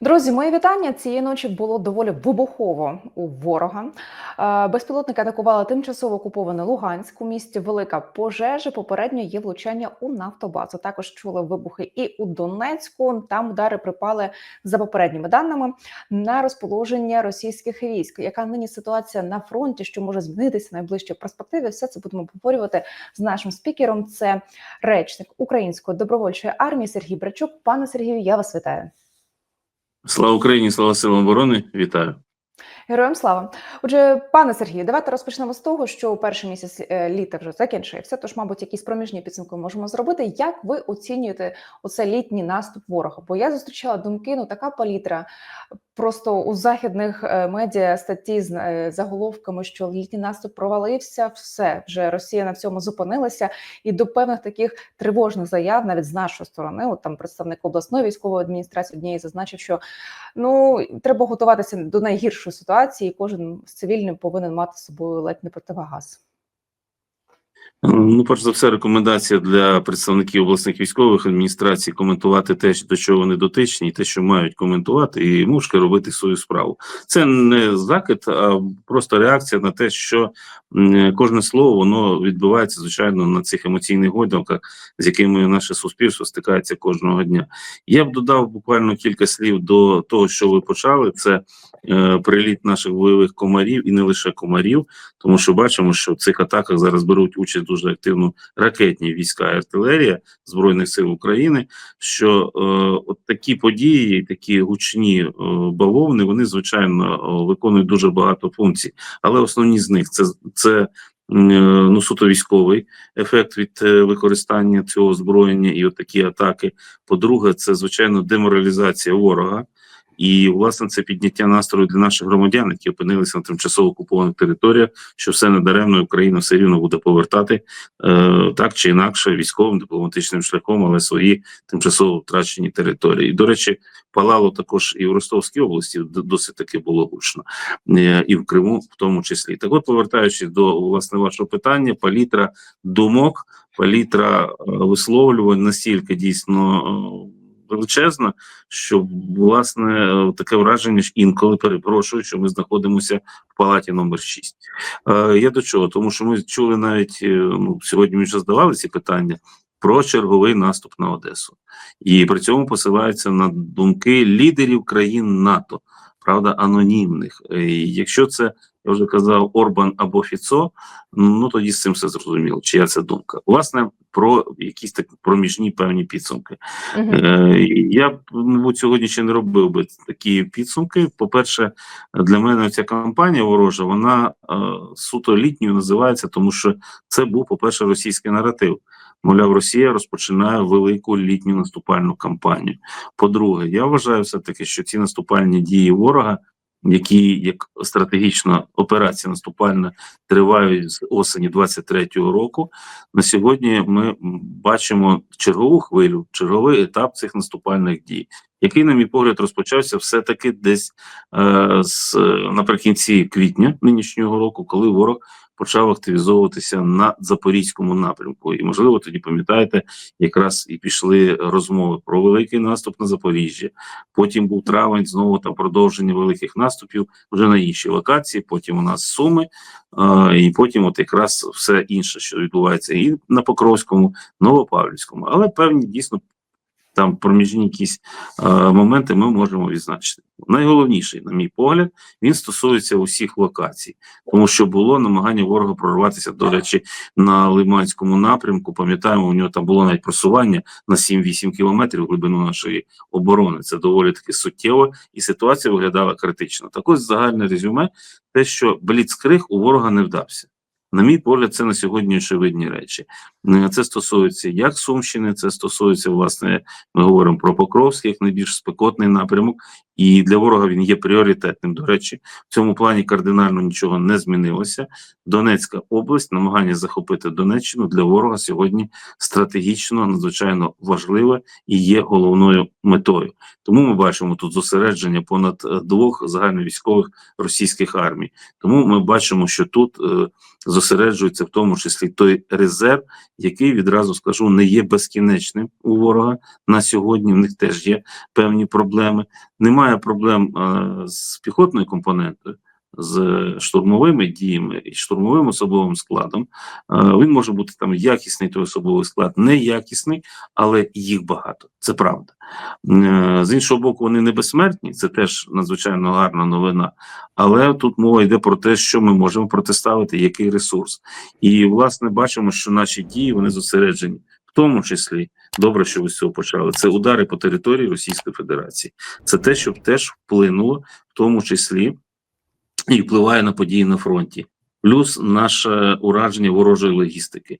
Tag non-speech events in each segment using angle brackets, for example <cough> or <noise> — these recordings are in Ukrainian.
Друзі, моє вітання цієї ночі було доволі вибухово у ворога. Е, Безпілотники атакували тимчасово окупований Луганськ. У місті велика пожежа. Попередньо є влучання у нафтобазу. Також чули вибухи і у Донецьку. Там удари припали за попередніми даними на розположення російських військ. Яка нині ситуація на фронті? Що може змінитися в найближчій перспективі? Все це будемо обговорювати з нашим спікером. Це речник Української добровольчої армії Сергій Брачук. Пане Сергію, я вас вітаю. Слава Україні, слава силам оборони. Вітаю. Героям слава. Отже, пане Сергію, давайте розпочнемо з того, що перший місяць е, літа вже закінчився. Тож, мабуть, якісь проміжні підсумки можемо зробити. Як ви оцінюєте оце літній наступ ворога? Бо я зустрічала думки, ну така палітра. Просто у західних е, медіа статті з е, заголовками, що літній наступ провалився, все вже Росія на цьому зупинилася, і до певних таких тривожних заяв, навіть з нашої сторони, от там представник обласної військової адміністрації однієї зазначив, що ну треба готуватися до найгіршої ситуації. і Кожен цивільним повинен мати з собою ледь не противогаз. Ну, перш за все, рекомендація для представників обласних військових адміністрацій коментувати те, до чого вони дотичні, і те, що мають коментувати, і мушки робити свою справу. Це не закид, а просто реакція на те, що кожне слово воно відбувається звичайно на цих емоційних гойдалках, з якими наше суспільство стикається кожного дня. Я б додав буквально кілька слів до того, що ви почали. Це е, приліт наших бойових комарів і не лише комарів, тому що бачимо, що в цих атаках зараз беруть участь дуже активно ракетні війська і артилерія збройних сил України. Що е, от такі події, такі гучні е, бавовни, вони звичайно е, виконують дуже багато функцій, але основні з них це це. е, Ну, суто військовий ефект від е, використання цього озброєння і от такі атаки. По-друге, це звичайно деморалізація ворога, і власне це підняття настрою для наших громадян, які опинилися на тимчасово окупованих територіях, що все недаремно Україна все рівно буде повертати е, так чи інакше військовим дипломатичним шляхом, але свої тимчасово втрачені території. І, до речі, палало також і в Ростовській області досить таки було гучно, е, і в Криму, в тому числі. Так, от, повертаючись до власне вашого питання, палітра думок, палітра е, висловлювань настільки дійсно. е, Величезна, що власне таке враження ж інколи перепрошую, що ми знаходимося в палаті номер 6. Е, я до чого? Тому що ми чули навіть е, ну сьогодні ми вже здавали ці питання про черговий наступ на Одесу, і при цьому посилаються на думки лідерів країн НАТО, правда, анонімних. Е, якщо це я вже казав Орбан або Фіцо, ну тоді з цим все зрозуміло, чия це думка. Власне, про якісь так проміжні певні підсумки. Мгм. Е, Я б мабуть, сьогодні ще не робив би такі підсумки. По-перше, для мене ця кампанія ворожа, вона е, суто літньою називається, тому що це був, по-перше, російський наратив. Мовляв, Росія розпочинає велику літню наступальну кампанію. По-друге, я вважаю все-таки, що ці наступальні дії ворога, які як стратегічна операція наступальна тривають з осені 23-го року, на сьогодні ми бачимо чергову хвилю, черговий етап цих наступальних дій, який, на мій погляд, розпочався все-таки десь е, з наприкінці квітня нинішнього року, коли ворог почав активізовуватися на запорізькому напрямку. І можливо, тоді пам'ятаєте, якраз і пішли розмови про великий наступ на Запоріжжя. Потім був травень, знову там продовження великих наступів вже на іншій локації. Потім у нас суми, е, і потім, от якраз все інше, що відбувається, і на Покровському, Новопавлівському, але певні дійсно. Там проміжні якісь е, моменти ми можемо відзначити. Найголовніший, на мій погляд, він стосується усіх локацій, тому що було намагання ворога прорватися, до речі, на Лиманському напрямку. Пам'ятаємо, у нього там було навіть просування на 7-8 кілометрів глибину нашої оборони. Це доволі таки суттєво, і ситуація виглядала критично. Так ось загальне резюме, те, що бліцкриг у ворога не вдався. На мій погляд, це на сьогодні очевидні речі. Е, Це стосується як Сумщини, це стосується, власне, ми говоримо про Покровський, як найбільш спекотний напрямок, і для ворога він є пріоритетним. До речі, в цьому плані кардинально нічого не змінилося. Донецька область, намагання захопити Донеччину для ворога сьогодні стратегічно надзвичайно важливе і є головною метою. Тому ми бачимо тут зосередження понад е, двох загальновійськових російських армій. Тому ми бачимо, що тут е, зосереджується в тому числі той резерв, який відразу скажу не є безкінечним у ворога на сьогодні. В них теж є певні проблеми. Немає проблем е, з піхотною компонентою. З штурмовими діями і штурмовим особовим складом Е, він може бути там якісний той особовий склад, неякісний, але їх багато. Це правда. Е, З іншого боку, вони не безсмертні, це теж надзвичайно гарна новина. Але тут мова йде про те, що ми можемо протиставити, який ресурс. І власне бачимо, що наші дії вони зосереджені, в тому числі добре, що ви з цього почали. Це удари по території Російської Федерації. Це те, що теж вплинуло, в тому числі і впливає на події на фронті. Плюс наше ураження ворожої логістики.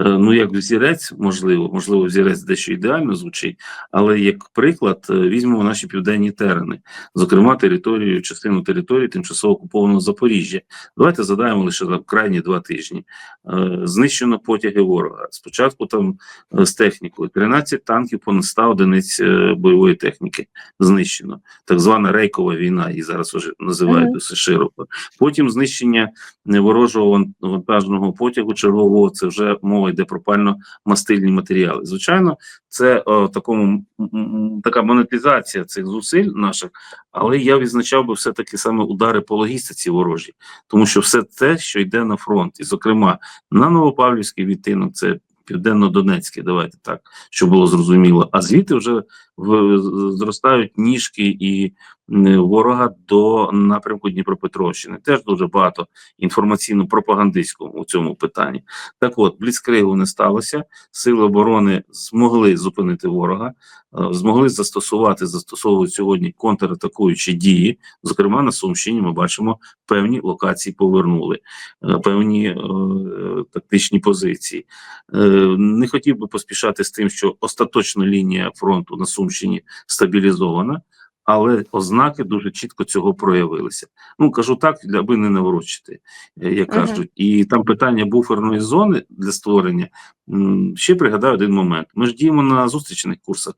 Е, Ну, як взірець, можливо, можливо, взірець дещо ідеально звучить, але як приклад, е, візьмемо наші південні терени, зокрема територію, частину території тимчасово окупованого Запоріжжя. Давайте задаємо лише за крайні два тижні. Е, Знищено потяги ворога. Спочатку там з технікою 13 танків, понад 100 одиниць бойової техніки знищено. Так звана рейкова війна, її зараз вже називають досить широко. Потім знищення ворожого вантажного потягу чергового. Це вже мова йде про пально-мастильні матеріали. Звичайно, це о, такому м- м, така монетизація цих зусиль наших, але я відзначав би все таки саме удари по логістиці ворожій, тому що все те, що йде на фронт, і зокрема на Новопавлівський відтинок, це південно-донецький, давайте так, щоб було зрозуміло. А звідти вже в, зростають ніжки і ворога до напрямку Дніпропетровщини. Теж дуже багато інформаційно-пропагандистського у цьому питанні. Так от, бліцкригу не сталося. Сили оборони змогли зупинити ворога, е, змогли застосувати, застосовують сьогодні контратакуючі дії. Зокрема, на Сумщині ми бачимо певні локації повернули, е, певні е, тактичні позиції. Е, не хотів би поспішати з тим, що остаточна лінія фронту на Сумщині стабілізована. Але ознаки дуже чітко цього проявилися. Ну кажу так, аби не наврочити, як як кажуть. І там питання буферної зони для створення. Ще пригадаю один момент. Ми ж діємо на зустрічних курсах.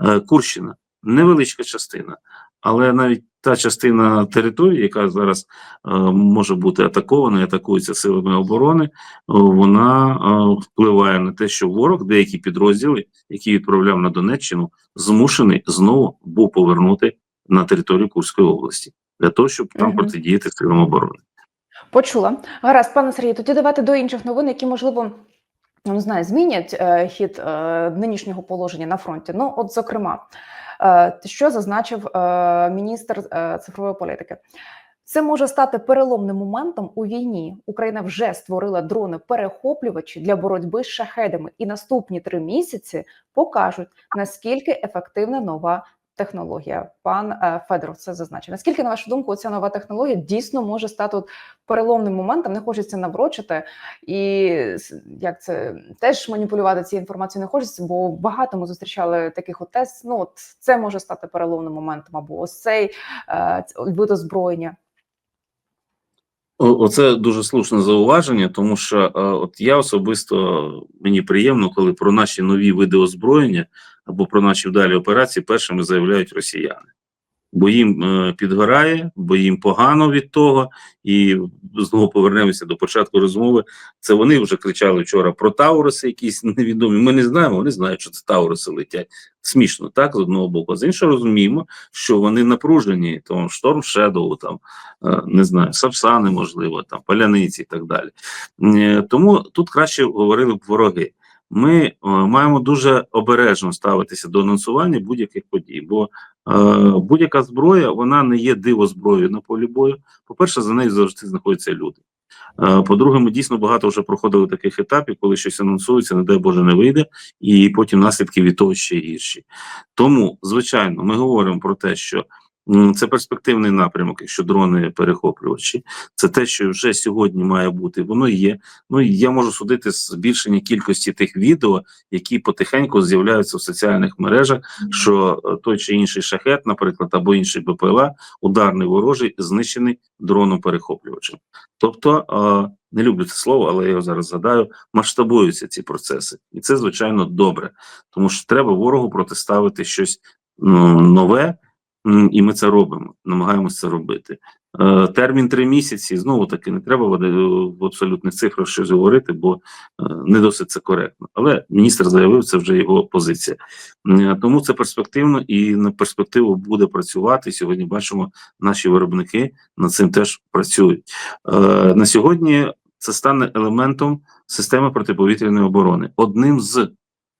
Е, Курщина невеличка частина, але навіть та частина території, яка зараз е, може бути атакована і атакується силами оборони, е, вона е, впливає на те, що ворог, деякі підрозділи, які відправляв на Донеччину, змушений знову був повернути на територію Курської області для того, щоб там Мгм. протидіяти силам оборони. Почула. Гаразд, пане Сергію, тоді давайте до інших новин, які можливо. Не знаю, змінять е, хід е, нинішнього положення на фронті. Ну, от, зокрема, що зазначив е, міністр е, цифрової політики. Це може стати переломним моментом у війні. Україна вже створила дрони-перехоплювачі для боротьби з шахедами, і наступні три місяці покажуть наскільки ефективна нова технологія. Пан е, Федоров це зазначив. Наскільки, на вашу думку, ця нова технологія дійсно може стати переломним моментом? Не хочеться наврочити і як це теж маніпулювати цією інформацією не хочеться, бо багато ми зустрічали таких тест. Ну от це може стати переломним моментом, або ось цей е, вид озброєння. Оце дуже слушне зауваження, тому що е, от я особисто мені приємно, коли про наші нові види озброєння або про наші вдалі операції першими заявляють росіяни. Бо їм е, підгорає, бо їм погано від того, і знову повернемося до початку розмови. Це вони вже кричали вчора про Тауруси, якісь невідомі. Ми не знаємо, вони знають, що це Тауруси летять. Смішно, так з одного боку. З іншого розуміємо, що вони напружені, там Шторм Шедоу, там е, не знаю, Сапсани, можливо, там Паляниці і так далі. Е, Тому тут краще говорили б вороги. Ми е, маємо дуже обережно ставитися до анонсування будь-яких подій, бо е, будь-яка зброя вона не є диво зброєю на полі бою. По-перше, за нею завжди знаходяться люди. Е, по-друге, ми дійсно багато вже проходили таких етапів, коли щось анонсується, не дай Боже, не вийде, і потім наслідки від того ще гірші. Тому, звичайно, ми говоримо про те, що це перспективний напрямок, якщо дрони перехоплювачі, це те, що вже сьогодні має бути, воно є. Ну і я можу судити збільшення кількості тих відео, які потихеньку з'являються в соціальних мережах, що е, той чи інший шахет, наприклад, або інший БПЛА, ударний ворожий, знищений дроном перехоплювачем. Тобто, е, не люблю це слово, але я його зараз згадаю, масштабуються ці процеси, і це звичайно добре, тому що треба ворогу протиставити щось нове, і ми це робимо, намагаємося це робити. Е, Термін три місяці. Знову таки не треба в в абсолютних цифрах щось говорити, бо е, не досить це коректно. Але міністр заявив, це вже його позиція. Е, Тому це перспективно і на перспективу буде працювати. Сьогодні бачимо, наші виробники над цим теж працюють. Е, На сьогодні це стане елементом системи протиповітряної оборони. Одним з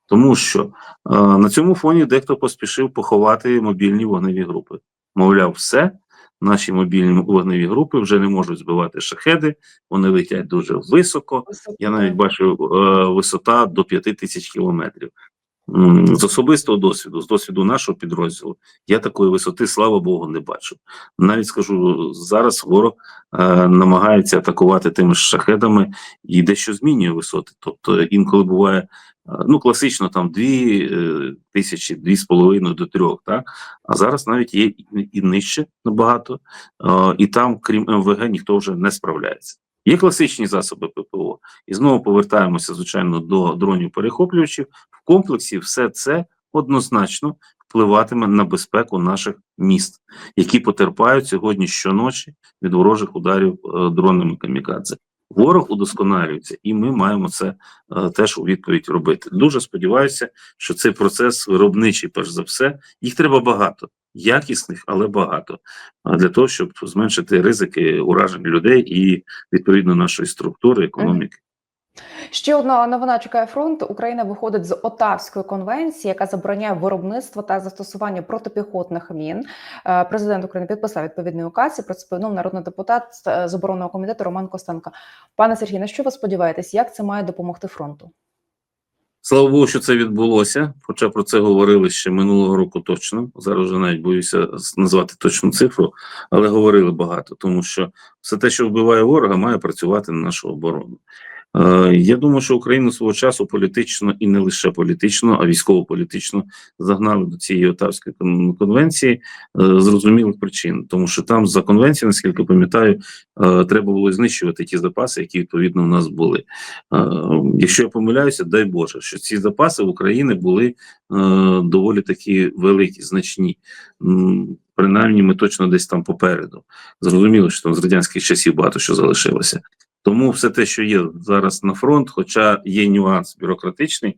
тому, що е, на цьому фоні дехто поспішив поховати мобільні вогневі групи. Мовляв, все. Наші мобільні вогневі групи вже не можуть збивати шахеди, вони летять дуже високо. Я навіть бачу е, висота до 5 тисяч кілометрів. З особистого досвіду, з досвіду нашого підрозділу, я такої висоти, слава Богу, не бачу. Навіть скажу, зараз ворог е, намагається атакувати тими ж шахедами і дещо змінює висоти. Тобто інколи буває е, ну класично там дві е, тисячі, дві з половиною до трьох, так а зараз навіть є і, і нижче набагато, е, і там, крім МВГ, ніхто вже не справляється. Є класичні засоби ППО, і знову повертаємося, звичайно, до дронів перехоплювачів. В комплексі все це однозначно впливатиме на безпеку наших міст, які потерпають сьогодні щоночі від ворожих ударів е, дронами камікадзе. Ворог удосконалюється, і ми маємо це е, теж у відповідь робити. Дуже сподіваюся, що цей процес виробничий, перш за все, їх треба багато, якісних, але багато для того, щоб зменшити ризики уражень людей і відповідно нашої структури економіки. Ще одна новина чекає фронт. Україна виходить з Отавської конвенції, яка забороняє виробництво та застосування протипіхотних мін. Е, Президент України підписав відповідний указ. і Про це повідомив народний депутат е, з оборонного комітету Роман Костенко. Пане Сергій, на що ви сподіваєтесь? Як це має допомогти фронту? Слава Богу, що це відбулося. Хоча про це говорили ще минулого року точно. Зараз вже навіть боюся назвати точну цифру, але говорили багато, тому що все те, що вбиває ворога, має працювати на нашу оборону. Е, Я думаю, що Україну свого часу політично і не лише політично, а військово-політично загнали до цієї Отавської конвенції е, зрозумілих причин, тому що там за конвенцією, наскільки пам'ятаю, е, треба було знищувати ті запаси, які відповідно у нас були. Якщо я помиляюся, дай Боже, що ці запаси в Україні були доволі такі великі, значні. Принаймні, ми точно десь там попереду. Зрозуміло, що там з радянських часів багато що залишилося. Тому все те, що є зараз на фронт, хоча є нюанс бюрократичний,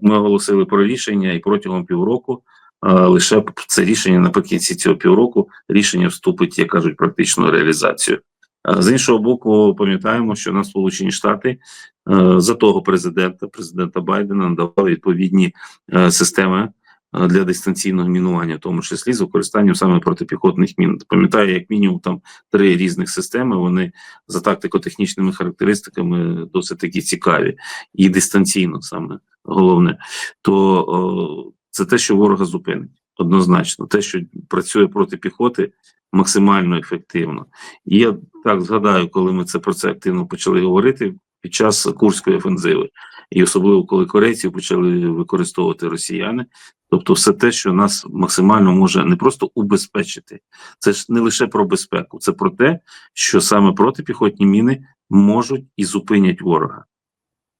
ми оголосили про рішення, і протягом півроку лише це рішення наприкінці цього півроку рішення вступить, як кажуть, практичну реалізацію. З іншого боку, пам'ятаємо, що на Сполучені Штати за того президента, президента Байдена, надавали відповідні системи для дистанційного мінування, в тому числі з використанням саме протипіхотних мін. Пам'ятаю, як мінімум там три різних системи. Вони за тактико-технічними характеристиками досить такі цікаві і дистанційно саме головне. То о, це те, що ворога зупинить. Однозначно, те, що працює проти піхоти, максимально ефективно. І я так згадаю, коли ми це про це активно почали говорити під час Курської офензиви, і особливо коли корейців почали використовувати росіяни. Тобто, все те, що нас максимально може не просто убезпечити, це ж не лише про безпеку, це про те, що саме протипіхотні міни можуть і зупинять ворога.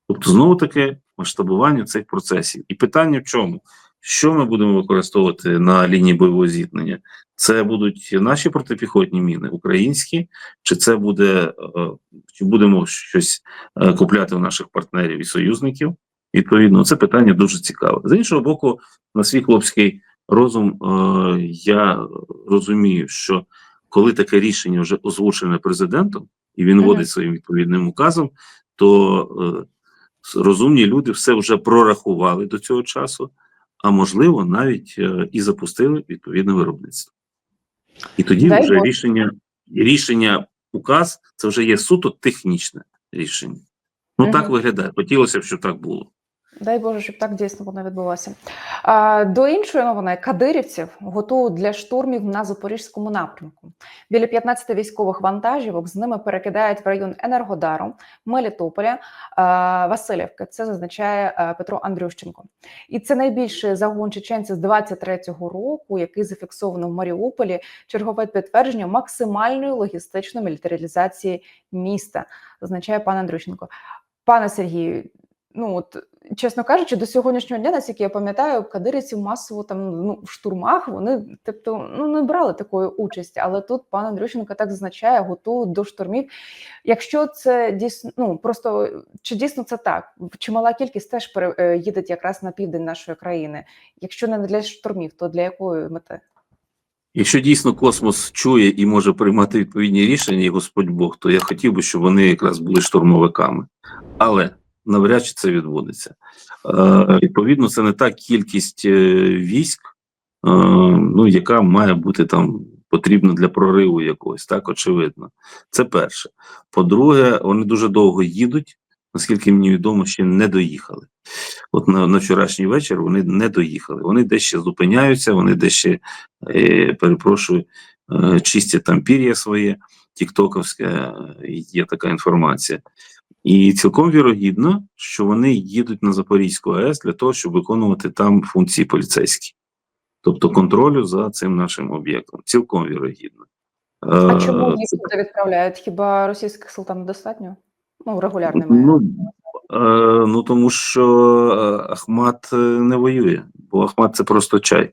Тобто, знову таки масштабування цих процесів. І питання в чому? Що ми будемо використовувати на лінії бойового зіткнення? Це будуть наші протипіхотні міни, українські, чи це буде е, чи будемо щось е, купляти у наших партнерів і союзників? Відповідно, це питання дуже цікаве. З іншого боку, на свій хлопський розум е, я розумію, що коли таке рішення вже озвучене президентом, і він вводить своїм відповідним указом, то розумні люди все вже прорахували до цього часу, а можливо, навіть е, і запустили відповідне виробництво. І тоді Дай вже Бог. рішення, рішення, указ це вже є суто технічне рішення. Ну угу. так виглядає. Хотілося б, щоб так було. Дай Боже, щоб так дійсно воно відбулося. До іншої новини кадирівців готують для штурмів на запорізькому напрямку. Біля 15 військових вантажівок з ними перекидають в район Енергодару, Мелітополя, Васильівки. Це зазначає а, Петро Андрющенко. І це найбільший загон чеченців з 23-го року, який зафіксовано в Маріуполі. Чергове підтвердження максимальної логістичної мілітаризації міста, зазначає пан Андрющенко. Пане Сергію, ну от чесно кажучи, до сьогоднішнього дня, наскільки я пам'ятаю, кадирівці масово там ну в штурмах вони тобто ну не брали такої участі. Але тут пан Андрющенко так зазначає, готують до штурмів. Якщо це дійсно ну просто чи дійсно це так? Чимала кількість теж пере, е, якраз на південь нашої країни. Якщо не для штурмів, то для якої мети? Якщо дійсно космос чує і може приймати відповідні рішення, і Господь Бог, то я хотів би, щоб вони якраз були штурмовиками. Але навряд чи це відбудеться. Е, відповідно, це не та кількість е, військ, е, ну, яка має бути там потрібна для прориву якогось, так, очевидно. Це перше. По-друге, вони дуже довго їдуть, наскільки мені відомо, ще не доїхали. От на, на вчорашній вечір вони не доїхали. Вони дещо зупиняються, вони дещо, е, перепрошую, е, чистять там пір'я своє, тіктоковське, є така інформація. І цілком вірогідно, що вони їдуть на Запорізьку АЕС для того, щоб виконувати там функції поліцейські, тобто контролю за цим нашим об'єктом. Цілком вірогідно. А чому Е, їх туди відправляють? Хіба російських сил там недостатньо? Ну регулярно маю. Ну, е, ну тому що е, Ахмат не воює, бо Ахмат це просто чай.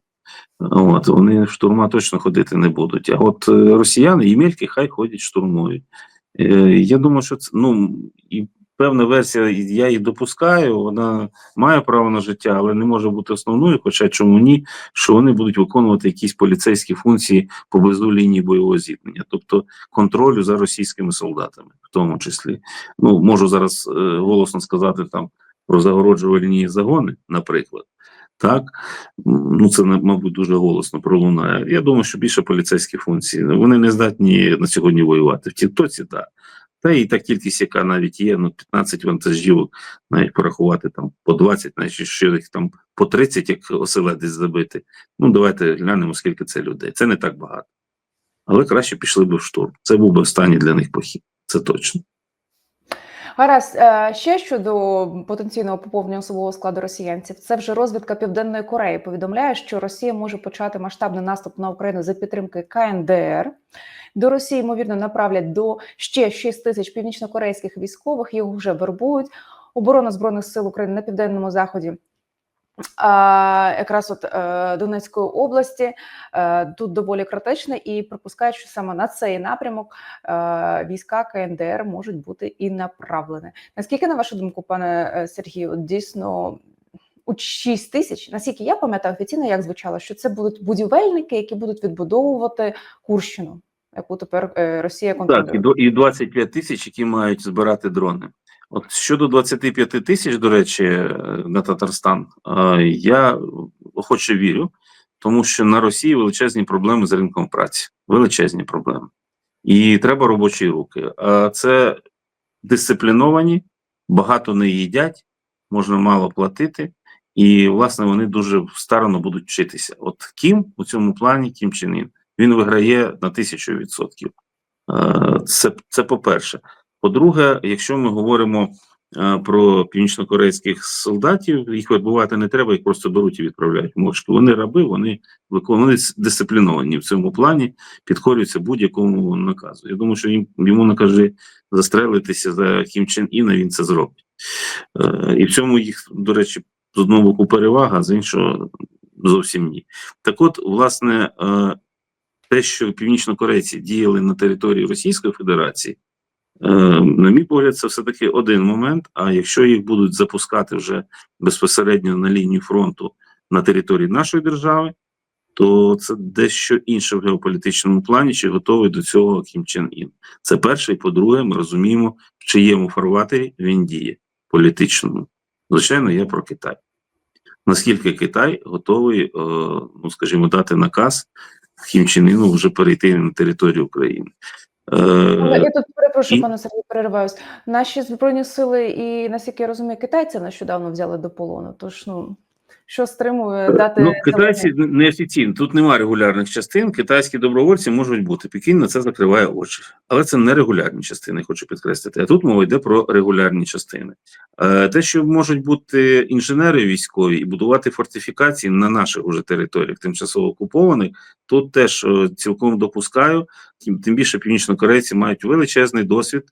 От, вони штурма точно ходити не будуть. А от росіяни, Ємельки, хай ходять штурмують. Е, я думаю, що це ну і певна версія, я її допускаю, вона має право на життя, але не може бути основною, хоча чому ні, що вони будуть виконувати якісь поліцейські функції поблизу лінії бойового зіткнення, тобто контролю за російськими солдатами, в тому числі. Ну, можу зараз е, голосно сказати там про загороджувальні загони, наприклад. Так, ну це мабуть дуже голосно пролунає. Я думаю, що більше поліцейські функції. Вони не здатні на сьогодні воювати. В Тіктоці, так. Та і та кількість, яка навіть є, ну 15 вантажівок, навіть порахувати там по 20, навіть ще їх там по 30, як оселедець забити. Ну давайте глянемо, скільки це людей. Це не так багато. Але краще пішли б в штурм. Це був би останній для них похід. Це точно. Гаразд, е, ще щодо потенційного поповнення особового складу росіянців, це вже розвідка Південної Кореї повідомляє, що Росія може почати масштабний наступ на Україну за підтримки КНДР. До Росії ймовірно направлять до ще 6 тисяч північнокорейських військових. Їх вже вербують. Оборона збройних сил України на південному заході. А, якраз от е, Донецької області е, тут доволі критичне, і припускають, що саме на цей напрямок е, війська КНДР можуть бути і направлені. Наскільки, на вашу думку, пане Сергію, дійсно у 6 тисяч, наскільки я пам'ятаю офіційно, як звучало, що це будуть будівельники, які будуть відбудовувати Курщину, яку тепер Росія контролює? Так, і 25 тисяч, які мають збирати дрони. От щодо 25 тисяч, до речі, е, на Татарстан, е, я охоче вірю, тому що на Росії величезні проблеми з ринком праці. Величезні проблеми. І треба робочі руки. А це дисципліновані, багато не їдять, можна мало платити, і, власне, вони дуже старано будуть вчитися. От Кім у цьому плані, Кім Чен Ін, він виграє на тисячу відсотків. Е, Це, це по-перше. По-друге, якщо ми говоримо е, про північнокорейських солдатів, їх відбувати не треба, їх просто беруть і відправляють мовчки. Вони раби, вони виконують дисципліновані в цьому плані, підкорюються будь-якому наказу. Я думаю, що їм йому накаже застрелитися за Кім Чен Іна, він це зробить. Е, І в цьому їх, до речі, з одного боку перевага, з іншого зовсім ні. Так от, власне, е, те, що північнокорейці діяли на території Російської Федерації. Е, На мій погляд, це все таки один момент. А якщо їх будуть запускати вже безпосередньо на лінію фронту на території нашої держави, то це дещо інше в геополітичному плані, чи готовий до цього Кім Чен Ін. Це перше, і по-друге, ми розуміємо, в чиєму фарватері він діє політичному. Звичайно, я про Китай. Наскільки Китай готовий, е, ну скажімо, дати наказ Кім Чен Іну вже перейти на територію України. Е, я тут перепрошую, і- пане Сергій, перериваюсь. Наші збройні сили і наскільки я розумію, китайці нещодавно взяли до полону. Тож ну що стримує дати Ну, китайці неофіційно, тут немає регулярних частин. Китайські добровольці можуть бути. Пекін на це закриває очі. Але це не регулярні частини, хочу підкреслити. А тут мова йде про регулярні частини. Е, те, що можуть бути інженери військові і будувати фортифікації на наших уже територіях, тимчасово окупованих, тут теж е, цілком допускаю. Тим, більше північнокорейці мають величезний досвід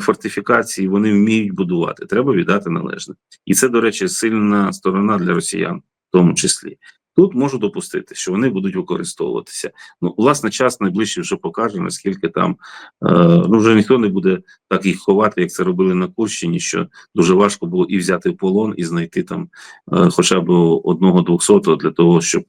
фортифікації вони вміють будувати. Треба віддати належне. І це, до речі, сильна сторона для росіян, в тому числі. Тут можу допустити, що вони будуть використовуватися. Ну, власне, час найближчий вже покаже, наскільки там е, ну вже ніхто не буде так їх ховати, як це робили на Курщині, що дуже важко було і взяти в полон, і знайти там е, хоча б одного двохсотого для того, щоб е,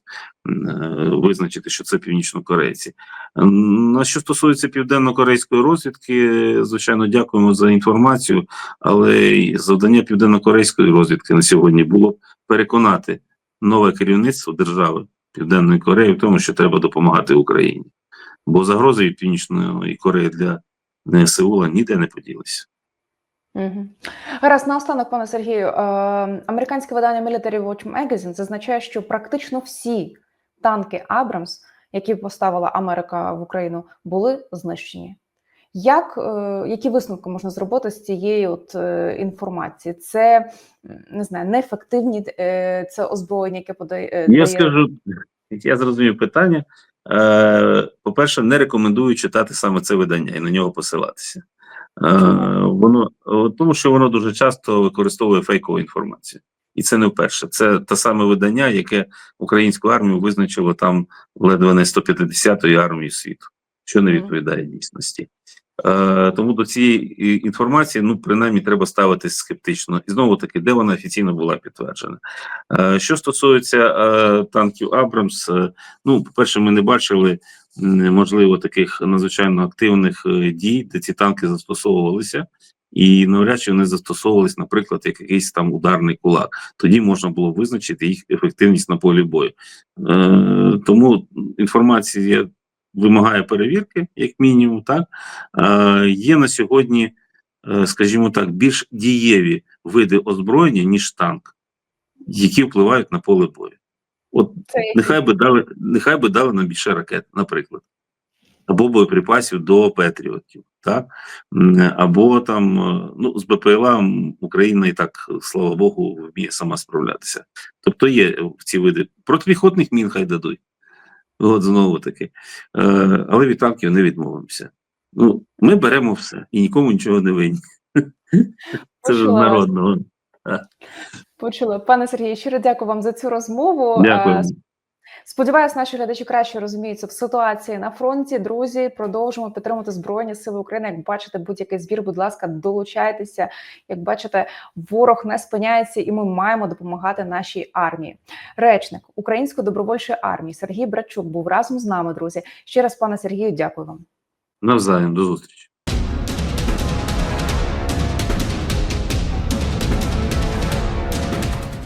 визначити, що це північнокорейці. На що стосується південно-корейської розвідки, звичайно, дякуємо за інформацію, але завдання південно-корейської розвідки на сьогодні було переконати нове керівництво держави Південної Кореї в тому, що треба допомагати Україні, бо загрози від Північної Кореї для Сеула ніде не поділися. Угу. Гаразд, наостанок, пане Сергію, е, американське видання Military Watch Magazine зазначає, що практично всі танки Абрамс, які поставила Америка в Україну, були знищені. Як, е, які висновки можна зробити з цієї от е, інформації? Це не знаю, неефективні е, це озброєння, яке подає. Я скажу, я зрозумів питання. По-перше, не рекомендую читати саме це видання і на нього посилатися. Воно тому, що воно дуже часто використовує фейкову інформацію, і це не вперше. Це те саме видання, яке українську армію визначило там ледве не 150-ї армії світу, що не відповідає дійсності. Е, тому до цієї інформації, ну принаймні, треба ставитись скептично. І знову таки, де вона офіційно була підтверджена. Е, що стосується е, танків Абрамс, ну, по-перше, ми не бачили можливо таких надзвичайно активних дій, де ці танки застосовувалися. І навряд чи вони застосовувались, наприклад, як якийсь там ударний кулак. Тоді можна було визначити їх ефективність на полі бою. Е, тому інформація вимагає перевірки, як мінімум. Так е, є на сьогодні, е, скажімо так, більш дієві види озброєння ніж танк, які впливають на поле бою. От Це нехай би дали, нехай би дали нам більше ракет, наприклад, або боєприпасів до Петріотів, так або там е, ну з БПЛА Україна і так, слава Богу, вміє сама справлятися. Тобто є ці види протипіхотних мін хай дадуть. От знову таки. Е, але від танків не відмовимося. Ну, ми беремо все і нікому нічого не винні. <laughs> Це ж народного. Почули. Пане Сергію, щиро дякую вам за цю розмову. Дякую. Сподіваюсь, наші глядачі краще розуміються в ситуації на фронті. Друзі, продовжуємо підтримувати Збройні Сили України. Як бачите, будь-який збір, будь ласка, долучайтеся. Як бачите, ворог не спиняється, і ми маємо допомагати нашій армії. Речник Української добровольчої армії Сергій Братчук був разом з нами. Друзі, ще раз, пане Сергію, дякую вам. Навзаєм, до зустрічі.